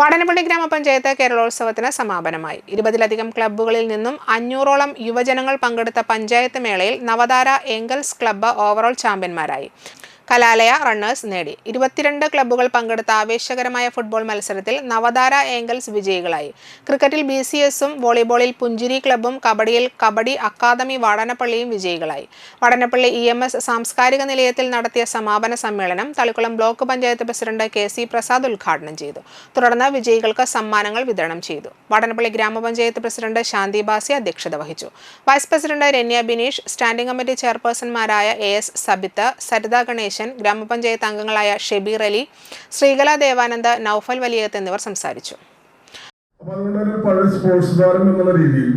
വാടനപ്പള്ളി ഗ്രാമപഞ്ചായത്ത് കേരളോത്സവത്തിന് സമാപനമായി. ഇരുപതിലധികം ക്ലബ്ബുകളിൽ നിന്നും അഞ്ഞൂറോളം യുവജനങ്ങൾ പങ്കെടുത്ത പഞ്ചായത്ത് മേളയിൽ നവതാര എംഗൽസ് ക്ലബ്ബ് ഓവറോൾ ചാമ്പ്യന്മാരായി. കലാലയ റണ്ണേഴ്സ് നേടി. ഇരുപത്തിരണ്ട് ക്ലബ്ബുകൾ പങ്കെടുത്ത ആവേശകരമായ ഫുട്ബോൾ മത്സരത്തിൽ നവതാര ഏംഗൽസ് വിജയികളായി. ക്രിക്കറ്റിൽ ബി സി എസും വോളിബോളിൽ പുഞ്ചിരി ക്ലബ്ബും കബഡിയിൽ കബഡി അക്കാദമി വടനപ്പള്ളിയും വിജയികളായി. വടനപ്പള്ളി ഇ എം എസ് സാംസ്കാരിക നിലയത്തിൽ നടത്തിയ സമാപന സമ്മേളനം Thalikulam block panchayat president K C Prasad ഉദ്ഘാടനം ചെയ്തു. തുടർന്ന് വിജയികൾക്ക് സമ്മാനങ്ങൾ വിതരണം ചെയ്തു. വടനപ്പള്ളി ഗ്രാമപഞ്ചായത്ത് പ്രസിഡന്റ് ശാന്തി ബാസി അധ്യക്ഷത വഹിച്ചു. Vice president Ranya Bineesh standing committee ചെയർപേഴ്സൺമാരായ A S Sabith Saritha Ganesan ഗ്രാമപഞ്ചായത്ത് അംഗങ്ങളായ ഷെബീർ അലി ശ്രീകല ദേവാനന്ദ നൌഫൽ വലിയത്ത് എന്നിവർ സംസാരിച്ചു. സ്പോർട്സ് രീതിയിൽ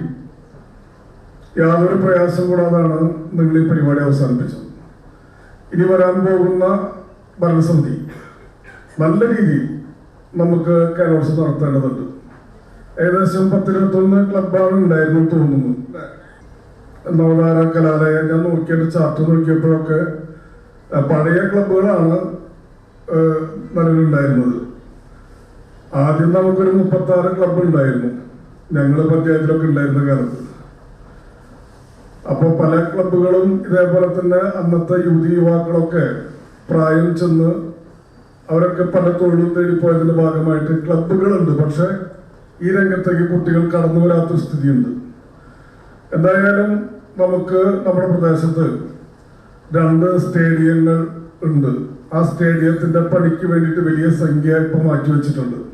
യാതൊരു പ്രയാസം കൂടാതാണ് നിങ്ങൾ ഈ പരിപാടി അവസാനിപ്പിച്ചത്. ഇനി വരാൻ പോകുന്ന ഭരണസമിതി നല്ല രീതിയിൽ നമുക്ക് കലോത്സവം നടത്തേണ്ടതുണ്ട്. ഏകദേശം പത്തിരുപത്തൊന്ന് ക്ലബാണ് ഉണ്ടായിരുന്നു തോന്നുന്നു. നവതാര കലാലയം? ഞാൻ നോക്കിയിട്ട് ചാർട്ട് നോക്കിയപ്പോഴൊക്കെ പഴയ ക്ലബുകളാണ് നിലവിലുണ്ടായിരുന്നത്. ആദ്യം നമുക്കൊരു മുപ്പത്തി ആറ് ക്ലബ്ബ് ഉണ്ടായിരുന്നു ഞങ്ങൾ പഞ്ചായത്തിലൊക്കെ ഉണ്ടായിരുന്ന കാലത്ത്. അപ്പോൾ പല ക്ലബ്ബുകളും ഇതേപോലെ തന്നെ അന്നത്തെ യുവതി യുവാക്കളൊക്കെ പ്രായം ചെന്ന് അവരൊക്കെ പല തൊഴിലും തേടി പോയതിന്റെ ഭാഗമായിട്ട് ക്ലബ്ബുകളുണ്ട്. പക്ഷെ ഈ രംഗത്തേക്ക് കുട്ടികൾ കടന്നു വരാത്തൊരു സ്ഥിതിയുണ്ട്. എന്തായാലും നമുക്ക് നമ്മുടെ പ്രദേശത്ത് രണ്ട് സ്റ്റേഡിയങ്ങൾ ഉണ്ട്. ആ സ്റ്റേഡിയത്തിന്റെ പണിക്ക് വേണ്ടിയിട്ട് വലിയ സംഖ്യ ഇപ്പൊ മാറ്റിവെച്ചിട്ടുണ്ട്.